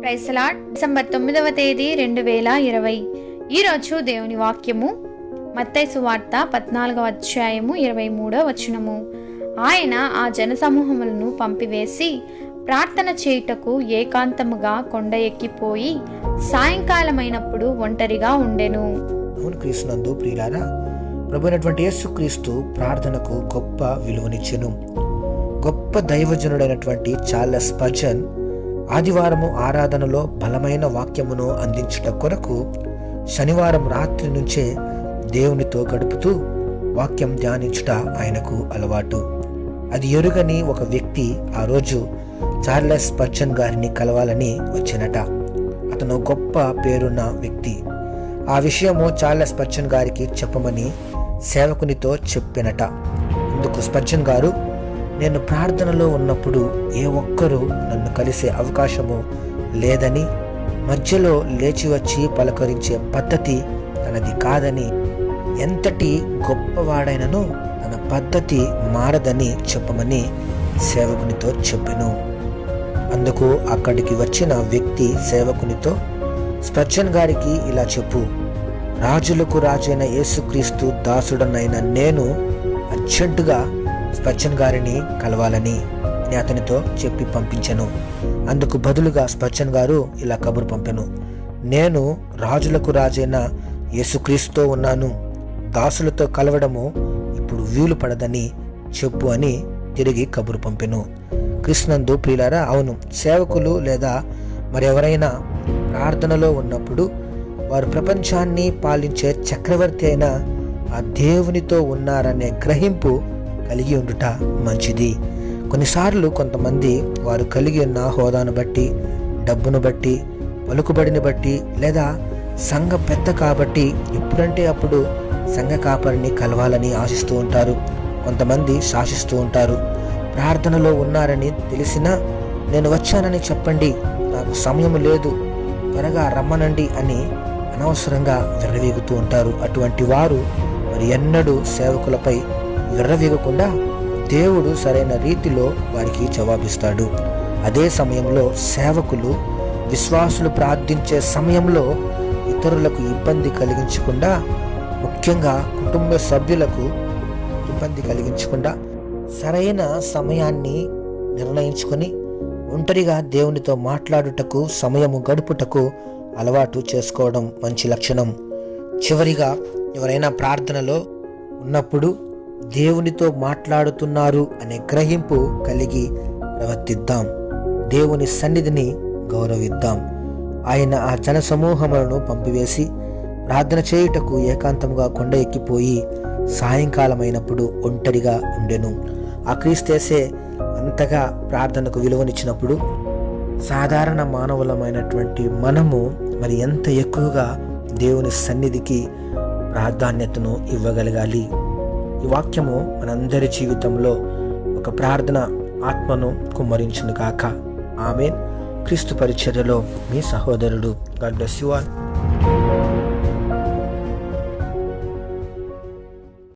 ప్రైసలాడ్ December తొమ్మిదవ తేదీ రెండు వేల ఇరవై ఈరోజు దేవుని వాక్యము మత్తైసు సువార్త పద్నాలుగవ అధ్యాయము ఇరవై మూడవ వచనము. ఆయన ఆ జనసమూహములను పంపివేసి ప్రార్థన చేయుటకు ఏకాంతముగా కొండ ఎక్కిపోయి సాయంకాలమైనప్పుడు ఒంటరిగా ఉండెను. అవును క్రీస్తునందు ప్రియులారా ప్రభునటువంటి యేసుక్రీస్తు ప్రార్థనకు గొప్ప విలువనిచ్చెను. గొప్ప దైవజనుడైనటువంటి చాలా స్పజన్ ఆదివారము ఆరాధనలో బలమైన వాక్యమును అందించుట కొరకు శనివారం రాత్రి నుంచే దేవునితో గడుపుతూ వాక్యం ధ్యానించుట ఆయనకు అలవాటు. అది ఎరుగని ఒక వ్యక్తి ఆ రోజు చార్లెస్ పర్చన్ గారిని కలవాలని వచ్చినట. అతను గొప్ప పేరున్న వ్యక్తి. ఆ విషయము చార్లెస్ పర్చన్ గారికి చెప్పమని సేవకునితో చెప్పినట. అందుకు స్పర్జన్ గారు నేను ప్రార్థనలో ఉన్నప్పుడు ఏ ఒక్కరూ నన్ను కలిసే అవకాశము లేదని మధ్యలో లేచి వచ్చి పలకరించే పద్ధతి తనది కాదని ఎంతటి గొప్పవాడైనను తన పద్ధతి మారదని చెప్పమని సేవకునితో చెప్పెను. అందుకు అక్కడికి వచ్చిన వ్యక్తి సేవకునితో స్పర్జన్ గారికి ఇలా చెప్పు రాజులకు రాజైన యేసుక్రీస్తు దాసుడనైన నేను అర్జెంటుగా స్పచ్చన్ గారిని కలవాలని నేను అతనితో చెప్పి పంపించను. అందుకు బదులుగా స్పచ్చన్ గారు ఇలా కబురు పంపెను. నేను రాజులకు రాజైన యేసుక్రీస్తుతో ఉన్నాను. దాసులతో కలవడము ఇప్పుడు వీలు పడదని చెప్పు అని తిరిగి కబురు పంపెను. కృష్ణందు ప్రియులారా అవును సేవకులు లేదా మరెవరైనా ప్రార్థనలో ఉన్నప్పుడు వారు ప్రపంచాన్ని పాలించే చక్రవర్తి అయిన ఆ దేవునితో ఉన్నారనే గ్రహింపు కలిగి ఉండుట మంచిది. కొన్నిసార్లు కొంతమంది వారు కలిగి ఉన్న హోదాను బట్టి డబ్బును బట్టి పలుకుబడిని బట్టి లేదా సంఘ పెద్ద కాబట్టి ఎప్పుడంటే అప్పుడు సంఘ కాపరిని కలవాలని ఆశిస్తూ ఉంటారు. కొంతమంది శాసిస్తూ ఉంటారు. ప్రార్థనలో ఉన్నారని తెలిసినా నేను వచ్చానని చెప్పండి నాకు సమయం లేదు త్వరగా రమ్మనండి అని అనవసరంగా విరవీగుతూ ఉంటారు. అటువంటి వారు మరి ఎన్నడూ సేవకులపై విర్రవీగకుండా దేవుడు సరైన రీతిలో వారికి జవాబిస్తాడు. అదే సమయంలో సేవకులు విశ్వాసులు ప్రార్థించే సమయంలో ఇతరులకు ఇబ్బంది కలిగించకుండా ముఖ్యంగా కుటుంబ సభ్యులకు ఇబ్బంది కలిగించకుండా సరైన సమయాన్ని నిర్ణయించుకొని ఒంటరిగా దేవునితో మాట్లాడుటకు సమయము గడుపుటకు అలవాటు చేసుకోవడం మంచి లక్షణం. చివరిగా ఎవరైనా ప్రార్థనలో ఉన్నప్పుడు దేవునితో మాట్లాడుతున్నారు అనే గ్రహింపు కలిగి ప్రవర్తిద్దాం. దేవుని సన్నిధిని గౌరవిద్దాం. ఆయన ఆ జన సమూహములను పంపివేసి ప్రార్థన చేయుటకు ఏకాంతంగా కొండ ఎక్కిపోయి సాయంకాలమైనప్పుడు ఒంటరిగా ఉండెను. ఆ క్రీస్తేసే అంతగా ప్రార్థనకు విలువనిచ్చినప్పుడు సాధారణ మానవులమైనటువంటి మనము మరి ఎంత ఎక్కువగా దేవుని సన్నిధికి ప్రాధాన్యతను ఇవ్వగలగాలి? ఈ వాక్యము మనందరి జీవితంలో ఒక ప్రార్థన ఆత్మను కుమ్మరించును కాక ఆమె క్రీస్తు పరిచర్యలో మీ సహోదరుడు. God bless you all.